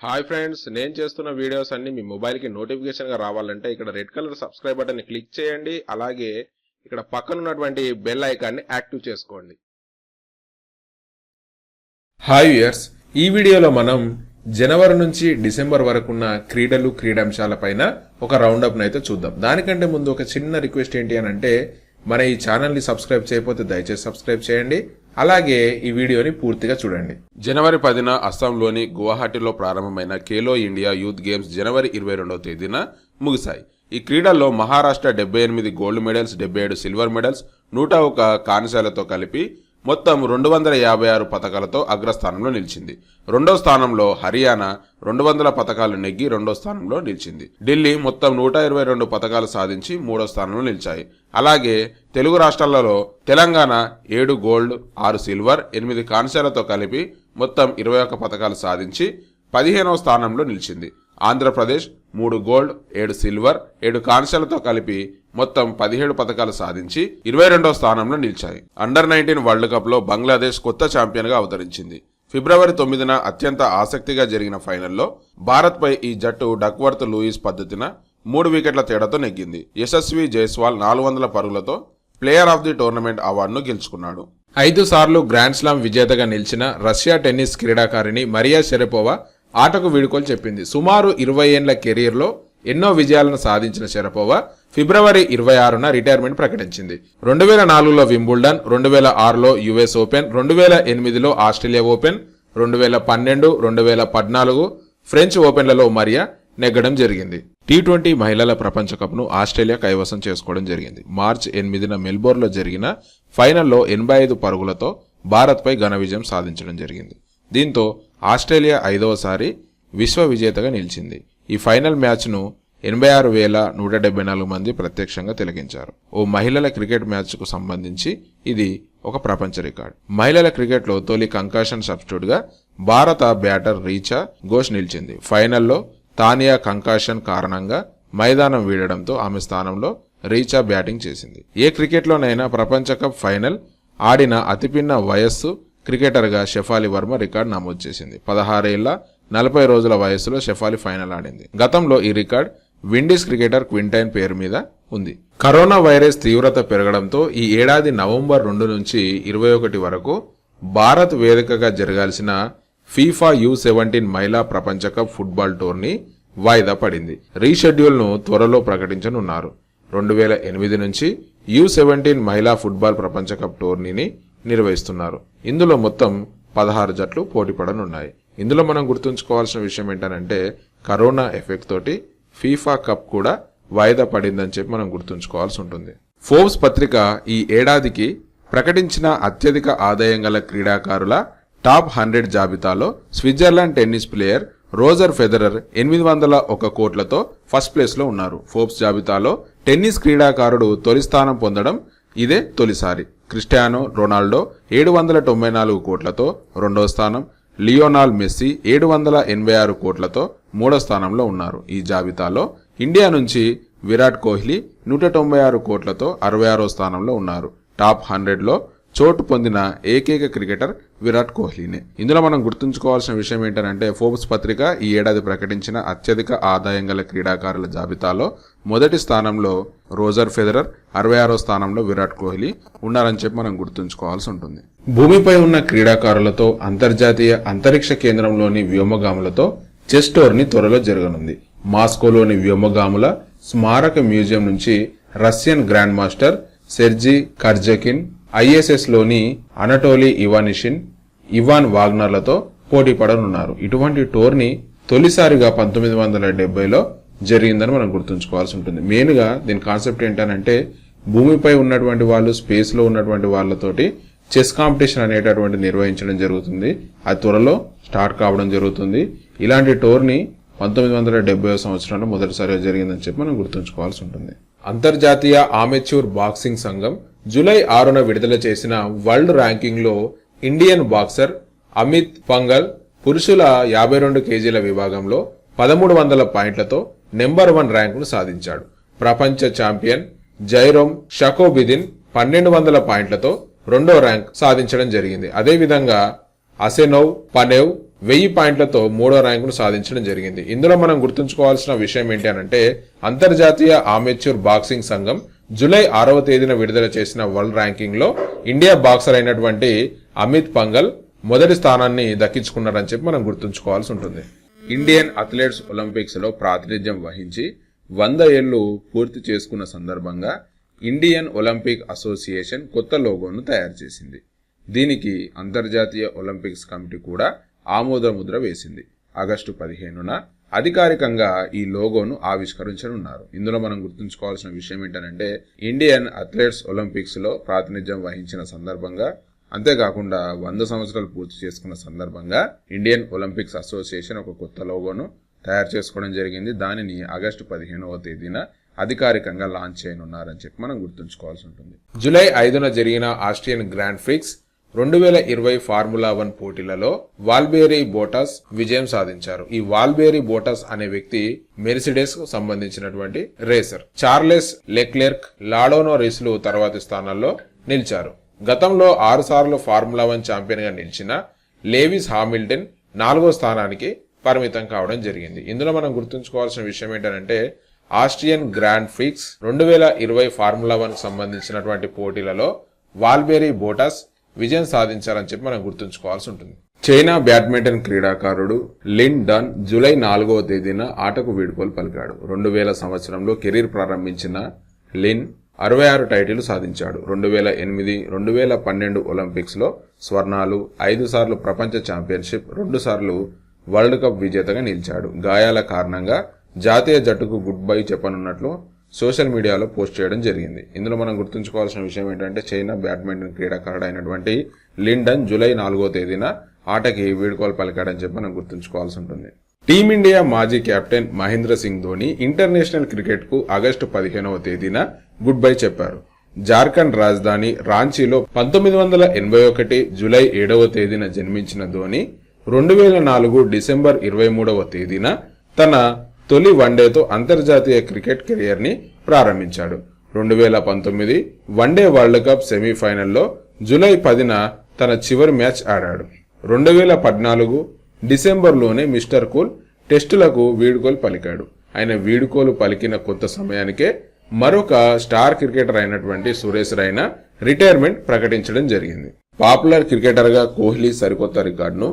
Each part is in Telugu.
హాయ్ ఫ్రెండ్స్ నేను చేస్తున్న వీడియోస్ అన్ని మీ మొబైల్కి నోటిఫికేషన్గా రావాలంటే ఇక్కడ రెడ్ కలర్ సబ్స్క్రైబ్ బటన్ని క్లిక్ చేయండి అలాగే ఇక్కడ పక్కన ఉన్నటువంటి బెల్ ఐకాన్ని యాక్టివ్ చేసుకోండి. హాయ్ ఇయర్స్ ఈ వీడియోలో మనం జనవరి నుంచి డిసెంబర్ వరకున్న క్రీడలు క్రీడాంశాలపైన ఒక రౌండ్ అయితే చూద్దాం. దానికంటే ముందు ఒక చిన్న రిక్వెస్ట్ ఏంటి అని అంటే మన ఈ ఛానల్ని సబ్స్క్రైబ్ చేయకపోతే దయచేసి సబ్స్క్రైబ్ చేయండి. అలాగే ఈ వీడియోని పూర్తిగా చూడండి. జనవరి పదిన అస్సాంలోని గువాహటిలో ప్రారంభమైన ఖేలో ఇండియా యూత్ గేమ్స్ జనవరి ఇరవై రెండవ తేదీన ముగిశాయి. ఈ క్రీడల్లో మహారాష్ట్ర డెబ్బై ఎనిమిది గోల్డ్ మెడల్స్ డెబ్బై ఏడు సిల్వర్ మెడల్స్ నూట ఒక కాంస్యాలతో కలిపి మొత్తం రెండు వందల యాభై ఆరు పథకాలతో అగ్రస్థానంలో నిలిచింది. రెండో స్థానంలో హర్యానా రెండు వందల పథకాలు నెగ్గి రెండో స్థానంలో నిలిచింది. ఢిల్లీ మొత్తం నూట ఇరవై రెండు పథకాలు సాధించి మూడో స్థానంలో నిలిచాయి. అలాగే తెలుగు రాష్ట్రాలలో తెలంగాణ ఏడు గోల్డ్ ఆరు సిల్వర్ ఎనిమిది కాంస్యాలతో కలిపి మొత్తం ఇరవై ఒక్క పథకాలు సాధించి పదిహేనవ స్థానంలో నిలిచింది. ఆంధ్రప్రదేశ్ మూడు గోల్డ్ ఏడు సిల్వర్ ఏడు కాంస్యాలతో కలిపి మొత్తం పదిహేడు పథకాలు సాధించి ఇరవై రెండో స్థానంలో నిలిచాయి. అండర్ నైన్టీన్ వరల్డ్ కప్లో బంగ్లాదేశ్ కొత్త ఛాంపియన్గా అవతరించింది. ఫిబ్రవరి తొమ్మిదిన అత్యంత ఆసక్తిగా జరిగిన ఫైనల్లో భారత్ పై ఈ జట్టు డక్వర్త్ లూయిస్ పద్ధతిన మూడు వికెట్ల తేడాతో నెగ్గింది. యశస్వి జైస్వాల్ నాలుగు వందల పరుగులతో ప్లేయర్ ఆఫ్ ది టోర్నమెంట్ అవార్డును గెలుచుకున్నాడు. ఐదు సార్లు గ్రాండ్ స్లామ్ విజేతగా నిలిచిన రష్యా టెన్నిస్ క్రీడాకారిణి మరియా షెరపోవా ఆటకు వీడుకోలు చెప్పింది. సుమారు ఇరవై ఏండ్ల కెరీర్లో ఎన్నో విజయాలను సాధించిన షెరపోవా ఫిబ్రవరి ఇరవై ఆరున రిటైర్మెంట్ ప్రకటించింది. రెండు వేల నాలుగులో వింబుల్డన్ రెండు వేల ఆరులో యుఎస్ ఓపెన్ రెండు వేల ఎనిమిదిలో ఆస్ట్రేలియా ఓపెన్ రెండు వేల పన్నెండు రెండు వేల పద్నాలుగు ఫ్రెంచ్ ఓపెన్లలో మరియా నెగ్గడం జరిగింది. టీ ట్వంటీ మహిళల ప్రపంచ కప్ను ఆస్ట్రేలియా కైవసం చేసుకోవడం జరిగింది. మార్చ్ ఎనిమిదిన మెల్బోర్న్లో జరిగిన ఫైనల్లో ఎనభై ఐదు పరుగులతో భారత్పై ఘన విజయం సాధించడం జరిగింది. దీంతో ఆస్ట్రేలియా ఐదవసారి విశ్వ విజేతగా నిలిచింది. ఈ ఫైనల్ మ్యాచ్ను ఎనభై ఆరు వేల నూట డెబ్బై నాలుగు మంది ప్రత్యక్షంగా తిలకించారు. ఓ మహిళల క్రికెట్ మ్యాచ్కు సంబంధించి ఇది ఒక ప్రపంచ రికార్డ్. మహిళల క్రికెట్లో తొలి కంకాషన్ సబ్స్టిట్యూట్గా భారత బ్యాటర్ రీచా ఘోష్ నిలిచింది. ఫైనల్లో తానియా కంకాషన్ కారణంగా మైదానం వీడడంతో ఆమె స్థానంలో రీచా బ్యాటింగ్ చేసింది. ఏ క్రికెట్లోనైనా ప్రపంచ కప్ ఫైనల్ ఆడిన అతిపిన్న వయస్సు క్రికెటర్గా షెఫాలి వర్మ రికార్డు నమోదు చేసింది. పదహారేళ్ళ నలభై రోజుల వయస్సులో షెఫాలి ఫైనల్ ఆడింది. గతంలో ఈ రికార్డ్ విండీస్ క్రికెటర్ క్వింటైన్ పేరు మీద ఉంది. కరోనా వైరస్ తీవ్రత పెరగడంతో ఈ ఏడాది నవంబర్ రెండు నుంచి ఇరవై ఒకటి వరకు భారత్ వేదికగా జరగాల్సిన ఫీఫా యు సెవెంటీన్ మహిళా ప్రపంచ కప్ ఫుట్బాల్ టోర్నీ వాయిదా పడింది. రీషెడ్యూల్ను త్వరలో ప్రకటించనున్నారు. రెండు వేల ఎనిమిది నుంచి యు సెవెంటీన్ మహిళా ఫుట్బాల్ ప్రపంచ కప్ టోర్నీని నిర్వహిస్తున్నారు. ఇందులో మొత్తం పదహారు జట్లు పోటీ పడనున్నాయి. ఇందులో మనం గుర్తుంచుకోవాల్సిన విషయం ఏంటంటే కరోనా ఎఫెక్ట్ తోటి ఫీఫా కప్ కూడా వాయిదా పడిందని చెప్పి మనం గుర్తుంచుకోవాల్సి ఉంటుంది. ఫోర్బ్స్ పత్రిక ఈ ఏడాదికి ప్రకటించిన అత్యధిక ఆదాయం గల క్రీడాకారుల టాప్ హండ్రెడ్ జాబితాలో Switzerland tennis player Roger Federer ఎనిమిది వందల ఒక కోట్లతో ఫస్ట్ ప్లేస్లో ఉన్నారు. ఫోర్బ్స్ జాబితాలో టెన్నిస్ క్రీడాకారుడు తొలి స్థానం పొందడం ఇదే తొలిసారి. క్రిస్టియానో రొనాల్డో ఏడు వందల తొంభై నాలుగు కోట్లతో రెండో స్థానం. లియోనాల్ మెస్సీ ఏడు వందల ఎనభై ఆరు కోట్లతో మూడో స్థానంలో ఉన్నారు. ఈ జాబితాలో ఇండియా నుంచి విరాట్ కోహ్లీ నూట తొంభై ఆరు కోట్లతో అరవై ఆరో స్థానంలో ఉన్నారు. టాప్ హండ్రెడ్లో చోటు పొందిన ఏకైక క్రికెటర్ విరాట్ కోహ్లీనే. ఇందులో మనం గుర్తుంచుకోవాల్సిన విషయం ఏంటంటే ఫోర్బ్స్ పత్రిక ఈ ఏడాది ప్రకటించిన అత్యధిక ఆదాయం గల క్రీడాకారుల జాబితాలో మొదటి స్థానంలో రోజర్ ఫెదరర్ అరవై ఆరో స్థానంలో విరాట్ కోహ్లీ ఉన్నారని చెప్పి మనం గుర్తుంచుకోవాల్సి ఉంటుంది. భూమిపై ఉన్న క్రీడాకారులతో అంతర్జాతీయ అంతరిక్ష కేంద్రంలోని వ్యోమగాములతో చెస్ టోర్ని త్వరలో జరగనుంది. మాస్కోలోని వ్యోమగాముల స్మారక మ్యూజియం నుంచి Russian grand master Sergey Karjakin ఐఎస్ఎస్లోని Anatoly Ivanishin Ivan వాగ్నర్లతో పోటీ పడనున్నారు. ఇటువంటి టోర్ని తొలిసారిగా పంతొమ్మిది వందల డెబ్బైలో జరిగిందని మనం గుర్తుంచుకోవాల్సి ఉంటుంది. మెయిన్గా దీని కాన్సెప్ట్ ఏంటనంటే భూమిపై ఉన్నటువంటి వాళ్ళు స్పేస్లో ఉన్నటువంటి వాళ్ళతోటి చెస్ కాంపిటీషన్ అనేటటువంటి నిర్వహించడం జరుగుతుంది. అది త్వరలో స్టార్ట్ కావడం జరుగుతుంది. ఇలాంటి టోర్ని పంతొమ్మిది వందల డెబ్బై సంవత్సరంలో మొదటిసారిగా జరిగిందని చెప్పి మనం గుర్తుంచుకోవాల్సి ఉంటుంది. అంతర్జాతీయ ఆమెచ్యూర్ బాక్సింగ్ సంఘం జూలై ఆరున విడుదల చేసిన వరల్డ్ ర్యాంకింగ్లో ఇండియన్ బాక్సర్ అమిత్ పంగల్ పురుషుల యాభై రెండు కేజీల విభాగంలో పదమూడు వందల పాయింట్లతో నెంబర్ వన్ ర్యాంకును సాధించాడు. ప్రపంచ ఛాంపియన్ జైరోమ్ షకోబిదిన్ పన్నెండు వందల పాయింట్లతో రెండో ర్యాంక్ సాధించడం జరిగింది. అదేవిధంగా అసెనోవ్ పనేవ్ వెయ్యి పాయింట్లతో మూడో ర్యాంకును సాధించడం జరిగింది. ఇందులో మనం గుర్తుంచుకోవాల్సిన విషయం ఏంటి అంటే అంతర్జాతీయ ఆమెచ్యూర్ బాక్సింగ్ సంఘం జూలై ఆరవ తేదీన విడుదల చేసిన వరల్డ్ ర్యాంకింగ్లో ఇండియా బాక్సర్ అయినటువంటి అమిత్ పంగల్ మొదటి స్థానాన్ని దక్కించుకున్నారని చెప్పి మనం గుర్తుంచుకోవాల్సి ఉంటుంది. ఇండియన్ అథ్లెట్స్ ఒలింపిక్స్లో ప్రాతినిధ్యం వహించి వంద ఏళ్ళు పూర్తి చేసుకున్న సందర్భంగా ఇండియన్ ఒలింపిక్ అసోసియేషన్ కొత్త లోగోను తయారు చేసింది. దీనికి అంతర్జాతీయ ఒలింపిక్స్ కమిటీ కూడా ఆమోదముద్ర వేసింది. ఆగస్టు పదిహేనున అధికారికంగా ఈ లోగోను ఆవిష్కరించనున్నారు. ఇందులో మనం గుర్తుంచుకోవాల్సిన విషయం ఏంటంటే ఇండియన్ అథ్లెట్స్ ఒలింపిక్స్లో ప్రాతినిధ్యం వహించిన సందర్భంగా అంతేకాకుండా వంద సంవత్సరాలు పూర్తి చేసుకున్న సందర్భంగా ఇండియన్ ఒలింపిక్స్ అసోసియేషన్ ఒక కొత్త లోగోను తయారు చేసుకోవడం జరిగింది. దానిని ఆగస్టు పదిహేనవ తేదీన అధికారికంగా లాంచ్ చేయనున్నారని చెప్పి మనం గుర్తుంచుకోవాల్సి ఉంటుంది. జూలై ఐదున జరిగిన ఆస్ట్రియన్ గ్రాండ్ ఫ్రిక్స్ రెండు వేల ఇరవై ఫార్ములా వన్ పోటీలలో వాల్బేరీ బోటాస్ విజయం సాధించారు. ఈ వాల్బేరీ బోటాస్ అనే వ్యక్తి మెర్సిడెస్కు సంబంధించినటువంటి రేసర్. చార్లెస్ లెక్లెర్క్ లాడోనో రేసులు తర్వాతి స్థానాల్లో నిలిచారు. గతంలో ఆరు సార్లు ఫార్ములా వన్ ఛాంపియన్గా నిలిచిన లేవిస్ హామిల్టన్ నాలుగో స్థానానికి పరిమితం కావడం జరిగింది. ఇందులో మనం గుర్తుంచుకోవాల్సిన విషయం ఏంటంటే ఆస్ట్రియన్ గ్రాండ్ ఫిక్స్ రెండు వేల ఇరవై ఫార్ములా వన్ సంబంధించినటువంటి పోటీలలో వాల్బేరీ బోటాస్ విజయం సాధించారని చెప్పి మనం గుర్తుంచుకోవాల్సి ఉంటుంది. చైనా బ్యాడ్మింటన్ క్రీడాకారుడు లిన్ డన్ జూలై నాలుగవ తేదీన ఆటకు వీడుకోలు పలికాడు. రెండు వేల సంవత్సరంలో కెరీర్ ప్రారంభించిన లిన్ అరవై ఆరు టైటిల్ సాధించాడు. రెండు వేల ఎనిమిది రెండు వేల పన్నెండు ఒలింపిక్స్లో స్వర్ణాలు ఐదు సార్లు ప్రపంచ ఛాంపియన్షిప్ రెండు సార్లు వరల్డ్ కప్ విజేతగా నిలిచాడు. గాయాల కారణంగా జాతీయ జట్టుకు గుడ్ బై చెప్పనున్నట్లు సోషల్ మీడియాలో పోస్ట్ చేయడం జరిగింది. ఇందులో మనం గుర్తుంచుకోవాల్సిన విషయం ఏంటంటే చైనా బ్యాడ్మింటన్ క్రీడాకారుడు అయినటువంటి లిండన్ జూలై నాలుగో తేదీన ఆటకి వీడుకోలు పలికాడని చెప్పి మనం గుర్తుంచుకోవాల్సి ఉంటుంది. టీమిండియా మాజీ కెప్టెన్ మహేంద్ర సింగ్ ధోని ఇంటర్నేషనల్ క్రికెట్కు ఆగస్టు పదిహేనవ తేదీన గుడ్ బై చెప్పారు. జార్ఖండ్ రాజధాని రాంచీలో పంతొమ్మిది వందల ఎనభై ఒకటి జూలై ఏడవ తేదీన జన్మించిన ధోని రెండు వేల నాలుగు డిసెంబర్ ఇరవై మూడవ తేదీన తన తొలి వన్డేతో అంతర్జాతీయ క్రికెట్ కెరియర్ని ప్రారంభించాడు. రెండు వేల పంతొమ్మిది వన్డే వరల్డ్ కప్ సెమీఫైనల్లో జూలై పదిన తన చివరి మ్యాచ్ ఆడాడు. రెండు వేల పద్నాలుగు డిసెంబర్లోనే మిస్టర్ కూల్ టెస్టులకు వీడుకోలు పలికాడు. ఆయన వీడుకోలు పలికిన కొంత సమయానికే మరొక స్టార్ క్రికెటర్ అయినటువంటి సురేష్ రైనా రిటైర్మెంట్ ప్రకటించడం జరిగింది. పాపులర్ క్రికెటర్గా కోహ్లీ సరికొత్త రికార్డును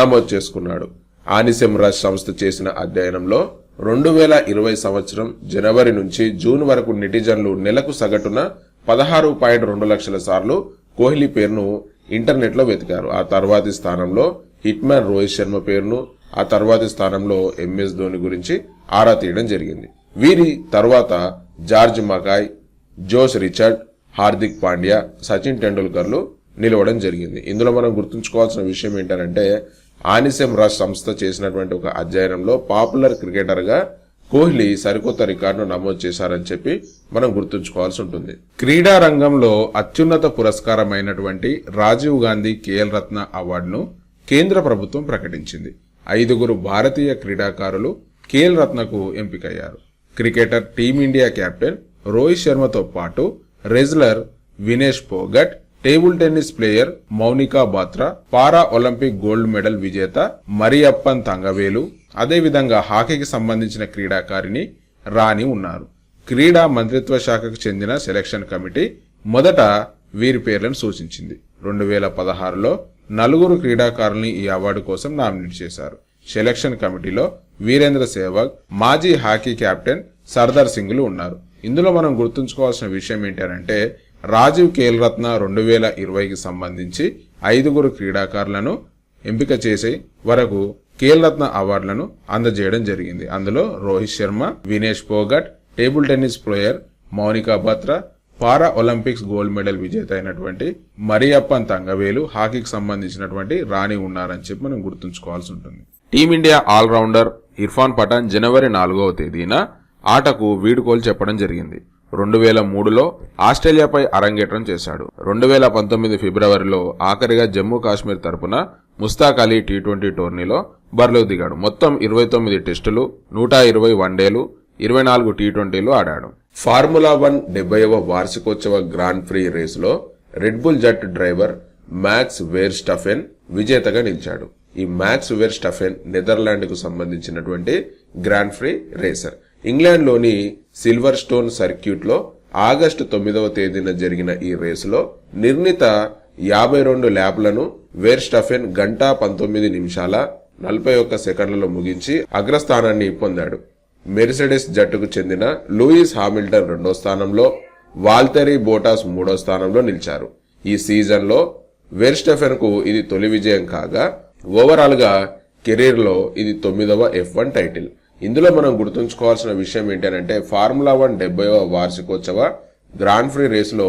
నమోదు చేసుకున్నాడు. ఆనిసెమ్ రాజ్ సంస్థ చేసిన అధ్యయనంలో రెండు వేల ఇరవై సంవత్సరం జనవరి నుంచి జూన్ వరకు నెటిజన్లు నెలకు సగటున పదహారు పాయింట్ రెండు లక్షల సార్లు కోహ్లీ పేరును ఇంటర్నెట్లో వెతికారు. ఆ తర్వాతి స్థానంలో హిట్ మ్యాన్ రోహిత్ శర్మ పేరును ఆ తర్వాతి స్థానంలో ఎంఎస్ ధోని గురించి ఆరా తీయడం జరిగింది. వీరి తర్వాత George McKay Jose Richard Hardik Pandya Sachin టెండూల్కర్లు నిలవడం జరిగింది. ఇందులో మనం గుర్తుంచుకోవాల్సిన విషయం ఏంటంటే ఆనిసెం రాజ్ సంస్థ చేసినటువంటి ఒక అధ్యయనంలో పాపులర్ క్రికెటర్గా కోహ్లీ సరికొత్త రికార్డును నమోదు చేశారని చెప్పి మనం గుర్తుంచుకోవాల్సి ఉంటుంది. క్రీడా రంగంలో అత్యున్నత పురస్కారమైనటువంటి రాజీవ్ గాంధీ కేఎల్ రత్న అవార్డును కేంద్ర ప్రభుత్వం ప్రకటించింది. ఐదుగురు భారతీయ క్రీడాకారులు కేఎల్ రత్నకు ఎంపికయ్యారు. Cricketer Team India captain Rohit శర్మతో పాటు wrestler Vinesh Phogat table tennis player Manika Batra para Olympic gold medal విజేత మరియప్పన్ తంగవేలు అదేవిధంగా హాకీకి సంబంధించిన క్రీడాకారిణి రాణి ఉన్నారు. క్రీడా మంత్రిత్వ శాఖకు చెందిన సెలక్షన్ కమిటీ మొదట వీరి పేర్లను సూచించింది. రెండు వేల పదహారులో నలుగురు క్రీడాకారుల్ని ఈ అవార్డు కోసం నామినేట్ చేశారు. సెలక్షన్ కమిటీలో వీరేంద్ర సేవాగ్ మాజీ హాకీ కెప్టెన్ సర్దార్ సింగ్లు ఉన్నారు. ఇందులో మనం గుర్తుంచుకోవాల్సిన విషయం ఏంటంటే రాజీవ్ కేల్ రత్న రెండు వేల ఇరవైకి సంబంధించి ఐదుగురు క్రీడాకారులను ఎంపిక చేసే వరకు కేల్ రత్న అవార్డులను అందజేయడం జరిగింది. అందులో Rohit Sharma Vinesh Phogat table tennis player Manika Batra para Olympics gold medal విజేత అయినటువంటి మరియప్పన్ తంగవేలు హాకీకి సంబంధించినటువంటి రాణి ఉన్నారని చెప్పి మనం గుర్తుంచుకోవాల్సి ఉంటుంది. Team India allrounder Irfan Pathan జనవరి నాలుగవ తేదీన ఆటకు వీడుకోలు చెప్పడం జరిగింది. రెండు వేల మూడులో ఆస్ట్రేలియాపై అరంగేట్రం చేశాడు. రెండు వేల పంతొమ్మిది ఫిబ్రవరిలో ఆఖరిగా జమ్మూ కాశ్మీర్ తరపున ముస్తాక్ అలీ టీ ట్వంటీ టోర్నీలో బరిలో దిగాడు. మొత్తం ఇరవై తొమ్మిది టెస్టులు నూట ఇరవై వన్డేలు ఇరవై నాలుగు టీ ట్వంటీలు ఆడాడు. ఫార్ములా వన్ డెబ్బైవ వార్షికోత్సవ గ్రాండ్ ప్రీ రేసులో రెడ్ బుల్ జట్ డ్రైవర్ మ్యాక్స్ వేర్ స్టఫెన్ విజేతగా నిలిచాడు. ఈ మ్యాక్స్ వేర్ స్టఫెన్ నెదర్లాండ్కు సంబంధించినటువంటి గ్రాండ్ ఫ్రీ రేసర్. ఇంగ్లాండ్లోని సిల్వర్ స్టోన్ సర్క్యూట్లో ఆగస్టు తొమ్మిదవ తేదీన జరిగిన ఈ రేసులో నిర్ణీత యాభై రెండు ల్యాప్లను వేర్ స్టఫెన్ గంట పంతొమ్మిది నిమిషాల నలభై ఒక్క సెకండ్లలో ముగించి అగ్రస్థానాన్ని పొందాడు. మెర్సిడెస్ జట్టుకు చెందిన లూయిస్ హామిల్టన్ రెండో స్థానంలో వాల్తెరీ బోటాస్ మూడో స్థానంలో నిలిచారు. ఈ సీజన్లో వెర్స్టెఫెన్కు ఇది తొలి విజయం కాగా ఓవరాల్గా కెరీర్లో ఇది తొమ్మిదవ ఎఫ్ వన్ టైటిల్. ఇందులో మనం గుర్తుంచుకోవాల్సిన విషయం ఏంటంటే ఫార్ములా వన్ డెబ్బైవ వార్షికోత్సవ గ్రాండ్ ఫ్రీ రేసులో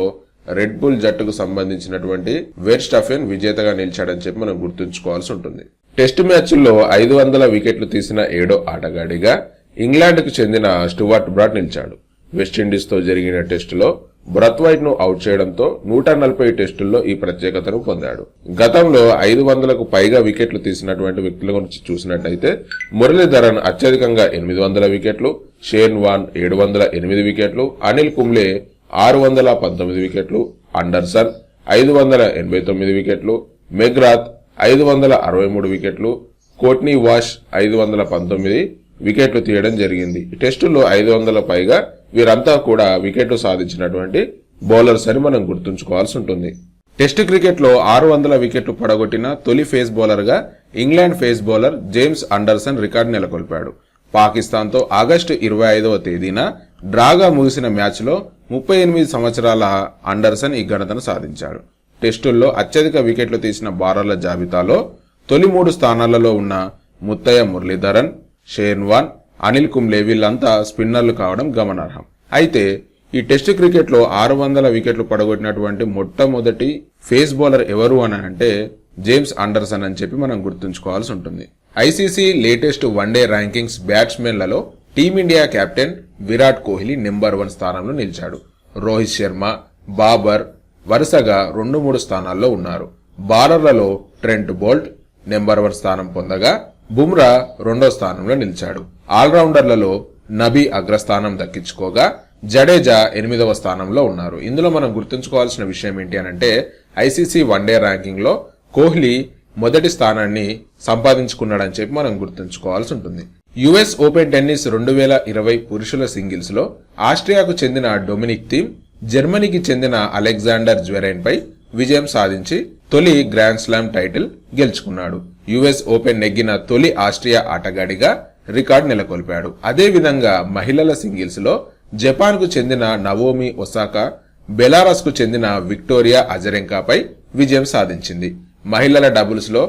రెడ్ బుల్ జట్టుకు సంబంధించినటువంటి వెర్స్టఫెన్ విజేతగా నిలిచాడని చెప్పి మనం గుర్తుంచుకోవాల్సి ఉంటుంది. టెస్ట్ మ్యాచ్ల్లో ఐదు వందల వికెట్లు తీసిన ఏడో ఆటగాడిగా ఇంగ్లాండ్కు చెందిన స్టువార్ట్ బ్రాడ్ నిలిచాడు. వెస్టిండీస్తో జరిగిన టెస్టులో బ్రత్వైట్ను అవుట్ చేయడంతో నూట నలభై టెస్టుల్లో ఈ ప్రత్యేకతను పొందాడు. గతంలో ఐదు వందలకు పైగా వికెట్లు తీసినటువంటి వ్యక్తుల గురించి చూసినట్టయితే మురళీధరన్ అత్యధికంగా ఎనిమిది వందల వికెట్లు షేన్ వాన్ ఏడు వందల ఎనిమిది వికెట్లు అనిల్ కుంబ్లే ఆరు వందల పంతొమ్మిది వికెట్లు అండర్సన్ ఐదు వందల ఎనభై తొమ్మిది వికెట్లు మెగ్రాత్ ఐదు వందల అరవై మూడు వికెట్లు కోట్నీ వాష్ ఐదు వందల పంతొమ్మిది వికెట్లు తీయడం జరిగింది. టెస్టులో ఐదు వందల పైగా వీరంతా కూడా వికెట్లు సాధించినటువంటి బౌలర్స్ అని మనం గుర్తుంచుకోవాల్సి ఉంటుంది. టెస్ట్ క్రికెట్లో ఆరు వందల వికెట్లు పడగొట్టిన తొలి pace బౌలర్గా England pace bowler James Anderson record నెలకొల్పాడు. పాకిస్తాన్తో ఆగస్టు ఇరవై ఐదవ తేదీన డ్రాగా ముగిసిన మ్యాచ్లో ముప్పై ఎనిమిది సంవత్సరాల అండర్సన్ ఈ ఘనతను సాధించాడు. టెస్టుల్లో అత్యధిక వికెట్లు తీసిన బారర్ల జాబితాలో తొలి మూడు స్థానాలలో ఉన్న ముత్తయ్య మురళీధరన్ షేర్వాన్ అనిల్ కుంబ్లే వీళ్ళంతా స్పిన్నర్లు కావడం గమనార్హం. అయితే ఈ టెస్ట్ క్రికెట్లో ఆరు వందల వికెట్లు పడగొట్టినటువంటి మొట్టమొదటి ఫేస్ బౌలర్ ఎవరు అని అంటే జేమ్స్ అండర్సన్ అని చెప్పి మనం గుర్తుంచుకోవాల్సి ఉంటుంది. ICC latest one day rankings బ్యాట్స్మెన్లలో team India captain Virat Kohli number one స్థానంలో నిలిచాడు. రోహిత్ శర్మ బాబర్ వరుసగా రెండు మూడు స్థానాల్లో ఉన్నారు. బౌలర్లలో ట్రెంట్ బోల్ట్ నెంబర్ వన్ స్థానం పొందగా బుమ్రా రెండో స్థానంలో నిలిచాడు. ఆల్రౌండర్లలో నబీ అగ్రస్థానం దక్కించుకోగా జడేజా ఎనిమిదవ స్థానంలో ఉన్నారు. ఇందులో మనం గుర్తుంచుకోవాల్సిన విషయం ఏంటి అనంటే ఐసీసీ వన్డే ర్యాంకింగ్లో కోహ్లీ మొదటి స్థానాన్ని సంపాదించుకున్నాడని చెప్పి మనం గుర్తుంచుకోవాల్సి ఉంటుంది. యుఎస్ ఓపెన్ టెన్నిస్ రెండు వేల ఇరవై పురుషుల సింగిల్స్లో ఆస్ట్రియాకు చెందిన డొమినిక్ థీమ్ జర్మనీకి చెందిన అలెగ్జాండర్ జ్వెరైన్ పై విజయం సాధించి తొలి గ్రాండ్ స్లామ్ టైటిల్ గెలుచుకున్నాడు. యుఎస్ ఓపెన్ నెగ్గిన తొలి ఆస్ట్రియా ఆటగాడిగా రికార్డు నెలకొల్పాడు. అదేవిధంగా మహిళల సింగిల్స్లో జపాన్కు చెందిన నవోమి ఒసాకా బెలారస్కు చెందిన విక్టోరియా అజరెంకాపై విజయం సాధించింది. మహిళల డబుల్స్లో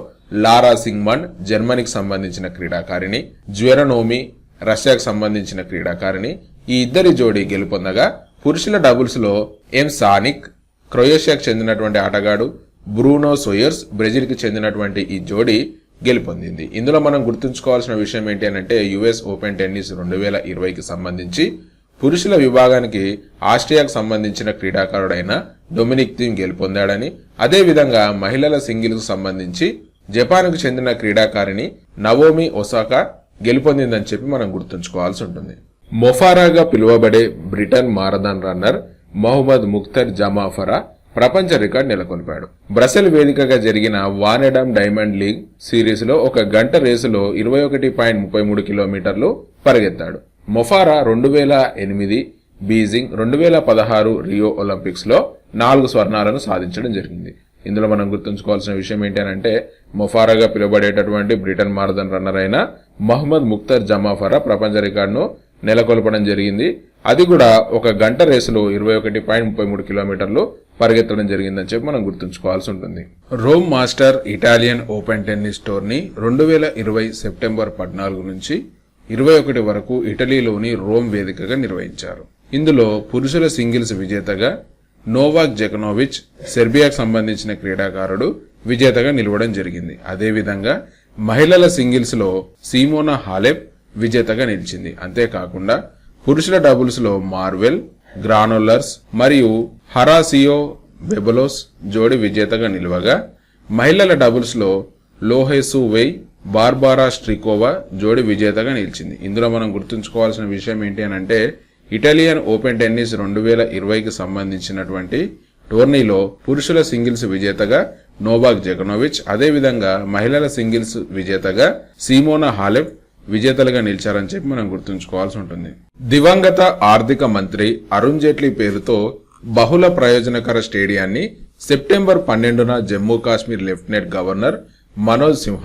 లారా సింగ్మన్ జర్మనీకి సంబంధించిన క్రీడాకారిణి జ్వెరనోమి రష్యాకు సంబంధించిన క్రీడాకారిణి ఈ ఇద్దరి జోడీ గెలుపొందగా పురుషుల డబుల్స్లో ఎం సానిక్ క్రొయేషియాకు చెందినటువంటి ఆటగాడు బ్రూనో సోయర్స్ బ్రెజిల్కి చెందినటువంటి ఈ జోడీ గెలుపొందింది. ఇందులో మనం గుర్తుంచుకోవాల్సిన విషయం ఏంటి అంటే యుఎస్ ఓపెన్ టెన్నిస్ రెండు వేల ఇరవైకి సంబంధించి పురుషుల విభాగానికి ఆస్ట్రియాకు సంబంధించిన క్రీడాకారుడైన డొమినిక్ థీమ్ గెలుపొందాడని అదేవిధంగా మహిళల సింగిల్స్ సంబంధించి జపాన్కు చెందిన క్రీడాకారిణి నవోమి ఒసాకా గెలుపొందిందని చెప్పి మనం గుర్తుంచుకోవాల్సి ఉంటుంది. మొఫారాగా పిలువబడే Britain marathon runner Mohamed Muktar Jama Farah ప్రపంచ రికార్డు నెలకొల్పాడు. బ్రసెల్ వేదికగా జరిగిన వానెడమ్ డైమండ్ లీగ్ సిరీస్లో ఒక గంట రేసులో ఇరవై ఒకటి పాయింట్ ముప్పై మూడు కిలోమీటర్లు పరిగెత్తాడు. మొఫారా రెండు వేల ఎనిమిది బీజింగ్ రెండు వేల పదహారు రియో ఒలింపిక్స్లో నాలుగు స్వర్ణాలను సాధించడం జరిగింది. ఇందులో మనం గుర్తుంచుకోవాల్సిన విషయం ఏంటంటే మొఫారాగా పిలువబడేటటువంటి బ్రిటన్ మారథన్ రన్నర్ అయిన మహమ్మద్ ముక్తర్ జమాఫరా ప్రపంచ రికార్డును నెలకొల్పడం జరిగింది. అది కూడా ఒక గంట రేసులో ఇరవై ఒకటి పాయింట్ ముప్పై మూడు కిలోమీటర్లు పరిగెత్తడం జరిగిందని చెప్పి మనం గుర్తుంచుకోవాల్సి ఉంటుంది. Rome master Italian open tennis tourney రెండు వేల ఇరవై సెప్టెంబర్ పద్నాలుగు నుంచి ఇరవై ఒకటి వరకు ఇటలీలోని రోమ్ వేదికగా నిర్వహించారు. ఇందులో పురుషుల సింగిల్స్ విజేతగా నోవాక్ జెకనోవిచ్ సెర్బియాకు సంబంధించిన క్రీడాకారుడు విజేతగా నిలవడం జరిగింది. అదేవిధంగా మహిళల సింగిల్స్లో సీమోనా హాలెప్ విజేతగా నిలిచింది. అంతేకాకుండా పురుషుల డబుల్స్లో మార్వెల్ గ్రానోలర్స్ మరియు హరాసియో వెబలోస్ జోడి విజేతగా నిలవగా మహిళల డబుల్స్లో లోహేసు వెయ్ బార్బారా స్ట్రికోవా జోడి విజేతగా నిలిచింది. ఇందులో మనం గుర్తుంచుకోవాల్సిన విషయం ఏంటి అని అంటే ఇటాలియన్ ఓపెన్ టెన్నిస్ రెండు వేల ఇరవైకి సంబంధించినటువంటి టోర్నీలో పురుషుల సింగిల్స్ విజేతగా నోవాక్ జెకనోవిచ్ అదేవిధంగా మహిళల సింగిల్స్ విజేతగా సీమోనా హాలెప్ విజేతలుగా నిలిచారని చెప్పి మనం గుర్తుంచుకోవాల్సి ఉంటుంది. దివంగత ఆర్థిక మంత్రి అరుణ్ జైట్లీ పేరుతో బహుళ ప్రయోజనకర స్టేడియాన్ని సెప్టెంబర్ పన్నెండున జమ్మూ కాశ్మీర్ లెఫ్టినెంట్ గవర్నర్ మనోజ్ సింహ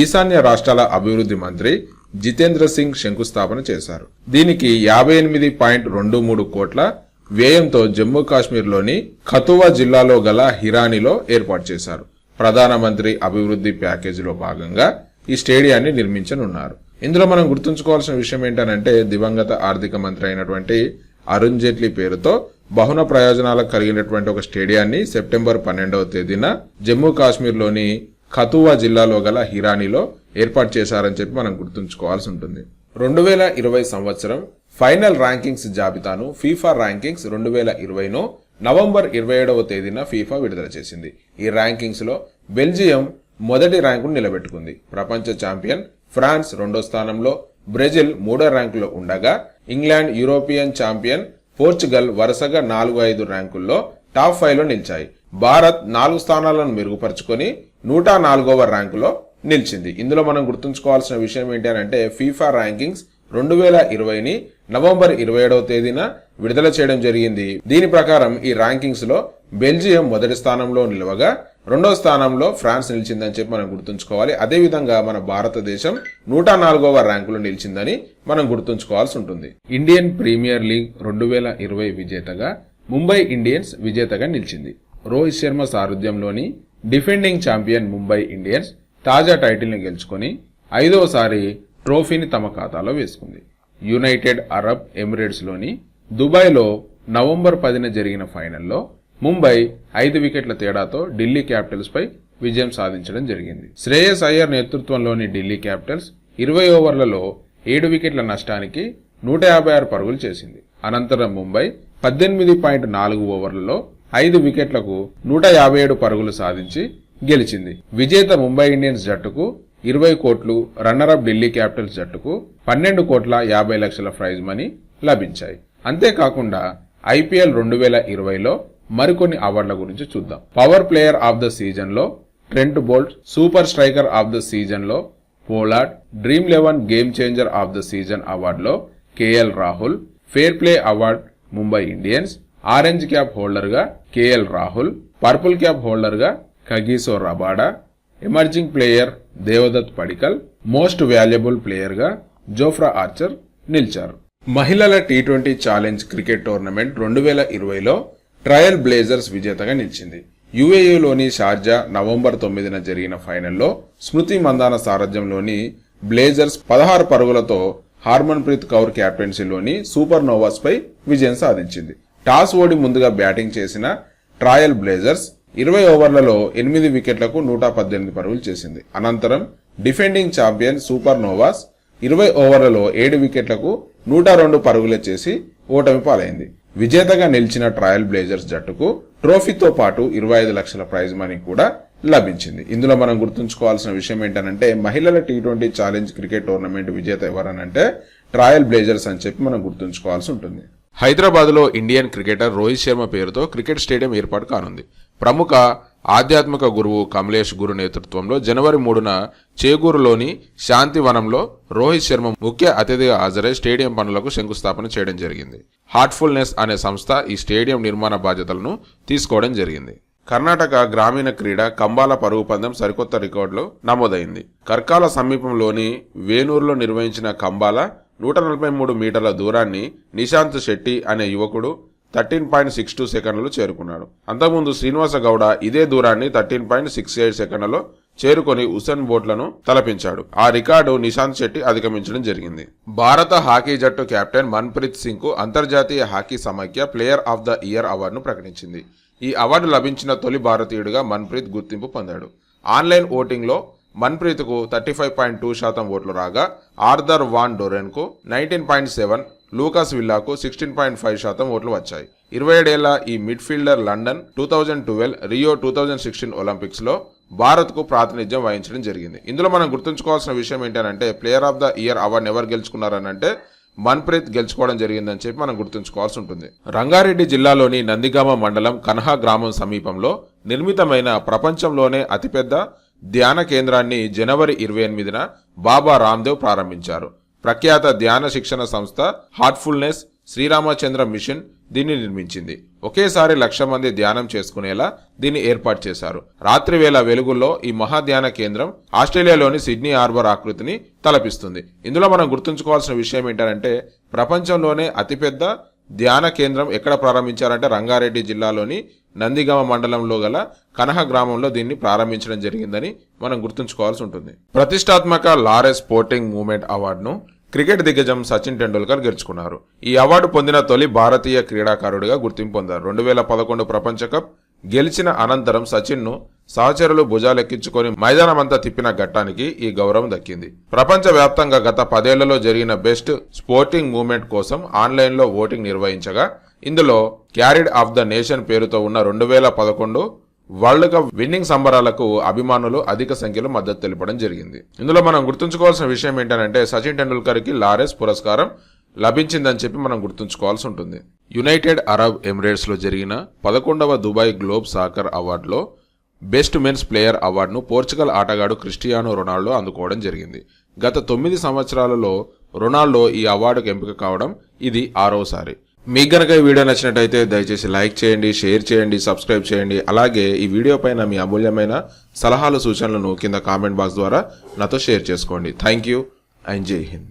ఈశాన్య రాష్ట్రాల అభివృద్ధి మంత్రి జితేంద్ర సింగ్ శంకుస్థాపన చేశారు. దీనికి యాభై ఎనిమిది పాయింట్ రెండు మూడు కోట్ల వ్యయంతో జమ్మూ కాశ్మీర్లోని ఖతువా జిల్లాలో గల హిరానిలో ఏర్పాటు చేశారు. ప్రధానమంత్రి అభివృద్ధి ప్యాకేజీలో భాగంగా ఈ స్టేడియాన్ని నిర్మించనున్నారు. ఇందులో మనం గుర్తుంచుకోవాల్సిన విషయం ఏంటంటే దివంగత ఆర్థిక మంత్రి అయినటువంటి అరుణ్ జైట్లీ పేరుతో బహుళ ప్రయోజనాలకు కలిగినటువంటి ఒక స్టేడియాన్ని సెప్టెంబర్ పన్నెండవ తేదీన జమ్మూ కాశ్మీర్లోని ఖతువా జిల్లాలో గల హిరానీలో ఏర్పాటు చేశారని చెప్పి మనం గుర్తుంచుకోవాల్సి ఉంటుంది. రెండు వేల ఇరవై సంవత్సరం ఫైనల్ ర్యాంకింగ్స్ జాబితాను ఫీఫా ర్యాంకింగ్స్ రెండు వేల ఇరవైను నవంబర్ ఇరవై ఏడవ తేదీన ఫీఫా విడుదల చేసింది. ఈ ర్యాంకింగ్స్లో బెల్జియం మొదటి ర్యాంకును నిలబెట్టుకుంది. ప్రపంచ ఛాంపియన్ ఫ్రాన్స్ రెండో స్థానంలో బ్రెజిల్ మూడో ర్యాంకులో ఉండగా ఇంగ్లాండ్ యూరోపియన్ ఛాంపియన్ పోర్చుగల్ వరుసగా నాలుగు ఐదు ర్యాంకుల్లో టాప్ ఫైవ్లో నిలిచాయి. భారత్ నాలుగు స్థానాలను మెరుగుపరుచుకొని నూట నాలుగవ ర్యాంకులో నిలిచింది. ఇందులో మనం గుర్తుంచుకోవాల్సిన విషయం ఏంటి అని అంటే ఫీఫా ర్యాంకింగ్స్ రెండు వేల ఇరవైని నవంబర్ ఇరవై ఏడవ తేదీన విడుదల చేయడం జరిగింది. దీని ప్రకారం ఈ ర్యాంకింగ్స్లో బెల్జియం మొదటి స్థానంలో నిలవగా రెండో స్థానంలో ఫ్రాన్స్ నిలిచిందని చెప్పి మనం గుర్తుంచుకోవాలి. అదేవిధంగా మన భారతదేశం నూట నాలుగవ ర్యాంకులో నిలిచిందని మనం గుర్తుంచుకోవాల్సి ఉంటుంది. ఇండియన్ ప్రీమియర్ లీగ్ రెండు వేల ఇరవై విజేతగా ముంబై ఇండియన్స్ విజేతగా నిలిచింది. రోహిత్ శర్మ సారథ్యంలోని డిఫెండింగ్ ఛాంపియన్ ముంబై ఇండియన్స్ తాజా టైటిల్ని గెలుచుకొని ఐదవసారి ట్రోఫీని తమ ఖాతాలో వేసుకుంది. యునైటెడ్ అరబ్ ఎమిరేట్స్లోని దుబాయ్లో నవంబర్ పదిన జరిగిన ఫైనల్లో ముంబై ఐదు వికెట్ల తేడాతో ఢిల్లీ క్యాపిటల్స్ పై విజయం సాధించడం జరిగింది. శ్రేయస్ అయ్యర్ నేతృత్వంలోని ఢిల్లీ క్యాపిటల్స్ ఇరవై ఓవర్లలో ఏడు వికెట్ల నష్టానికి నూట యాభై ఆరు పరుగులు చేసింది. అనంతరం ముంబై పద్దెనిమిది పాయింట్ నాలుగు ఓవర్లలో ఐదు వికెట్లకు నూట యాభై ఏడు పరుగులు సాధించి గెలిచింది. విజేత ముంబై ఇండియన్స్ జట్టుకు ఇరవై కోట్లు రన్నరప్ ఢిల్లీ క్యాపిటల్స్ జట్టుకు పన్నెండు కోట్ల యాభై లక్షల ప్రైజ్ మనీ లభించాయి. అంతేకాకుండా ఐపీఎల్ రెండు వేల ఇరవైలో మరికొన్ని అవార్డుల గురించి చూద్దాం. పవర్ ప్లేయర్ ఆఫ్ ద సీజన్లో Trent Boult super striker of the సీజన్లో Dream Eleven game changer of the season అవార్డులో KL Rahul fair play award Mumbai Indians orange cap హోల్డర్గా KL Rahul purple cap హోల్డర్గా Kagiso Rabada emerging player Devdutt Padikkal most valuable ప్లేయర్గా జోఫ్రా ఆర్చర్ నిలిచారు. మహిళల T twenty challenge cricket tournament రెండు వేల ఇరవైలో ట్రయల్ బ్లేజర్స్ విజేతగా నిలిచింది. యుఏయులోని షార్జా నవంబర్ తొమ్మిదిన జరిగిన ఫైనల్లో స్మృతి మందాన సారథ్యంలోని బ్లేజర్స్ పదహారు పరుగులతో హార్మన్ ప్రీత్ కౌర్ క్యాప్టెన్సీలోని సూపర్ నోవాస్ పై విజయం సాధించింది. టాస్ ఓడి ముందుగా బ్యాటింగ్ చేసిన ట్రయల్ బ్లేజర్స్ ఇరవై ఓవర్లలో ఎనిమిది వికెట్లకు నూట పద్దెనిమిది పరుగులు చేసింది. అనంతరం డిఫెండింగ్ ఛాంపియన్ సూపర్ నోవాస్ ఇరవై ఓవర్లలో ఏడు వికెట్లకు నూట రెండు పరుగులు చేసి ఓటమి పాలైంది. విజేతగా నిలిచిన ట్రయల్ బ్లేజర్స్ జట్టుకు ట్రోఫీతో పాటు ఇరవై ఐదు లక్షల ప్రైజ్ మనీ కూడా లభించింది. ఇందులో మనం గుర్తుంచుకోవాల్సిన విషయం ఏంటంటే మహిళల T twenty challenge cricket tournament విజేత ఎవరనంటే ట్రయల్ బ్లేజర్స్ అని చెప్పి మనం గుర్తుంచుకోవాల్సి ఉంటుంది. హైదరాబాద్లో ఇండియన్ క్రికెటర్ రోహిత్ శర్మ పేరుతో క్రికెట్ స్టేడియం ఏర్పాటు కానుంది. ప్రముఖ ఆధ్యాత్మిక గురువు కమలేష్ గురు నేతృత్వంలో జనవరి మూడున చేగూరులోని శాంతివనంలో రోహిత్ శర్మ ముఖ్య అతిథిగా హాజరై స్టేడియం పనులకు శంకుస్థాపన చేయడం జరిగింది. హార్ట్ఫుల్నెస్ అనే సంస్థ ఈ స్టేడియం నిర్మాణ బాధ్యతలను తీసుకోవడం జరిగింది. కర్ణాటక గ్రామీణ క్రీడ కంబాల పరుగు పందెం సరికొత్త రికార్డులో నమోదైంది. కర్కాల సమీపంలోని వేనూరులో నిర్వహించిన కంబాల నూట నలభై మూడు మీటర్ల దూరాన్ని నిశాంత్ శెట్టి అనే యువకుడు థర్టీన్ పాయింట్ సిక్స్ టూ సెకండ్లు చేరుకున్నాడు. అంతకుముందు శ్రీనివాస గౌడ ఇదే దూరాన్ని థర్టీన్ పాయింట్ సిక్స్ ఎయిట్ సెకండ్లలో చేరుకొని ఉసెన్ బోట్లను తలపించాడు. ఆ రికార్డు నిశాంత్ శెట్టి అధిగమించడం జరిగింది. భారత హాకీ జట్టు కెప్టెన్ మన్ప్రీత్ సింగ్కు అంతర్జాతీయ హాకీ సమాఖ్య ప్లేయర్ ఆఫ్ ద ఇయర్ అవార్డును ప్రకటించింది. ఈ అవార్డు లభించిన తొలి భారతీయుడిగా మన్ప్రీత్ గుర్తింపు పొందాడు. ఆన్లైన్ ఓటింగ్లో మన్ప్రీత్కు థర్టీ ఫైవ్ పాయింట్ టూ శాతం ఓట్లు రాగా ఆర్థర్ వాన్ డొరెన్కు నైన్టీన్ పాయింట్ సెవెన్ లూకాస్ విల్లాకు సిక్స్టీన్ పాయింట్ ఫైవ్ శాతం ఓట్లు వచ్చాయి. ఇరవై ఏడేళ్ళ ఈ midfielder London two thousand twelve Rio two thousand sixteen ఒలింపిక్స్లో భారత్కు ప్రాతినిధ్యం వహించడం జరిగింది. ఇందులో మనం గుర్తుంచుకోవాల్సిన విషయం ఏంటంటే player of the year award ఎవరు గెలుచుకున్నారనంటే మన్ప్రీత్ గెలుచుకోవడం జరిగిందని చెప్పి మనం గుర్తుంచుకోవాల్సి ఉంటుంది. రంగారెడ్డి జిల్లాలోని నందిగామ మండలం కన్హా గ్రామం సమీపంలో నిర్మితమైన ప్రపంచంలోనే అతిపెద్ద ధ్యాన కేంద్రాన్ని జనవరి ఇరవై ఎనిమిదిన బాబా రామ్దేవ్ ప్రారంభించారు. ప్రఖ్యాత ధ్యాన శిక్షణ సంస్థ హార్ట్ఫుల్నెస్ శ్రీరామచంద్ర మిషన్ దీన్ని నిర్మించింది. ఒకేసారి లక్ష మంది ధ్యానం చేసుకునేలా దీన్ని ఏర్పాటు చేశారు. రాత్రి వేళ వెలుగుల్లో ఈ మహాధ్యాన కేంద్రం ఆస్ట్రేలియాలోని సిడ్నీ హార్బర్ ఆకృతిని తలపిస్తుంది. ఇందులో మనం గుర్తుంచుకోవాల్సిన విషయం ఏంటంటే ప్రపంచంలోనే అతిపెద్ద ధ్యాన కేంద్రం ఎక్కడ ప్రారంభించారంటే రంగారెడ్డి జిల్లాలోని నందిగామ మండలంలో గల కనహ గ్రామంలో దీన్ని ప్రారంభించడం జరిగిందని మనం గుర్తుంచుకోవాల్సి ఉంటుంది. ప్రతిష్టాత్మక లారెస్ స్పోర్టింగ్ మూమెంట్ అవార్డును క్రికెట్ దిగ్గజం సచిన్ టెండూల్కర్ గెలుచుకున్నారు. ఈ అవార్డు పొందిన తొలి భారతీయ క్రీడాకారుడిగా గుర్తింపు పొందారు రెండు వేల పదకొండు ప్రపంచ కప్ గెలిచిన అనంతరం సచిన్ను సహచరులు భుజాలెక్కించుకొని మైదానమంతా తిప్పిన ఘట్టానికి ఈ గౌరవం దక్కింది. ప్రపంచవ్యాప్తంగా గత పదేళ్ళలో జరిగిన బెస్ట్ స్పోర్టింగ్ మూవ్మెంట్ కోసం ఆన్లైన్లో ఓటింగ్ నిర్వహించగా ఇందులో క్యారీడ్ ఆఫ్ ద నేషన్ పేరుతో ఉన్న రెండు వేల పదకొండు వరల్డ్ కప్ విన్నింగ్ సంబరాలకు అభిమానులు అధిక సంఖ్యలో మద్దతు తెలపడం జరిగింది. ఇందులో మనం గుర్తుంచుకోవాల్సిన విషయం ఏంటంటే సచిన్ టెండూల్కర్కి లారెస్ పురస్కారం లభించిందని చెప్పి మనం గుర్తుంచుకోవాల్సి ఉంటుంది. యునైటెడ్ అరబ్ ఎమిరేట్స్లో జరిగిన పదకొండవ దుబాయ్ గ్లోబ్ సాకర్ అవార్డులో బెస్ట్ మెన్స్ ప్లేయర్ అవార్డును పోర్చుగల్ ఆటగాడు క్రిస్టియానో రొనాల్డో అందుకోవడం జరిగింది. గత తొమ్మిది సంవత్సరాలలో రొనాల్డో ఈ అవార్డుకు ఎంపిక కావడం ఇది ఆరోసారి. మీకు గనక ఈ వీడియో నచ్చినట్టయితే దయచేసి లైక్ చేయండి షేర్ చేయండి సబ్స్క్రైబ్ చేయండి. అలాగే ఈ వీడియో పైన మీ అమూల్యమైన సలహాలు సూచనలను కింద కామెంట్ బాక్స్ ద్వారా నాతో షేర్ చేసుకోండి. థ్యాంక్ యూ అండ్ జై హింద్.